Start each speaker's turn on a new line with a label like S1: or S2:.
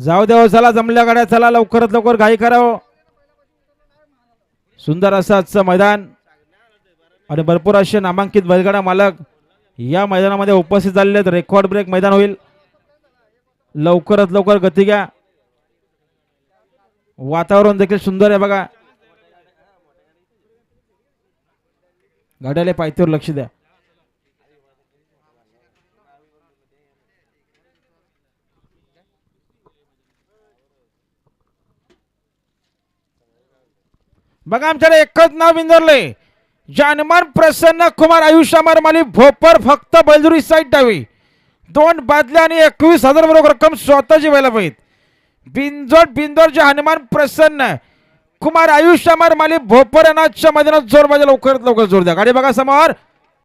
S1: जाऊ द्या चला जमल्या गाड्या चला लवकरात लवकर घाई करावं. सुंदर असं आजचं मैदान आणि भरपूर असे नामांकित बैलगाडा मालक या मैदानामध्ये उपस्थित झालेले आहेत. रेकॉर्ड ब्रेक मैदान होईल. लवकरात लवकर गती घ्या. वातावरण देखील सुंदर आहे बघा. गाड्याला पायथ्यावर लक्ष द्या. बघा आमच्याकडे एकच नाव बिंदरले जानमान प्रसन्न कुमार आयुष्यामार माली भोपर फक्त बैलदुरी साईड डावी. दोन बादल्या आणि एकवीस हजार बरोबर रक्कम स्वतःची व्हायला पाहिजे. बिंजोड बिंदोरचे हनुमान प्रसन्न कुमार आयुष्यामार माली भोपर यांना आजच्या मैदानात जोर माझ्या लवकरात लवकर जोर द्या. गाडी बघा समोर.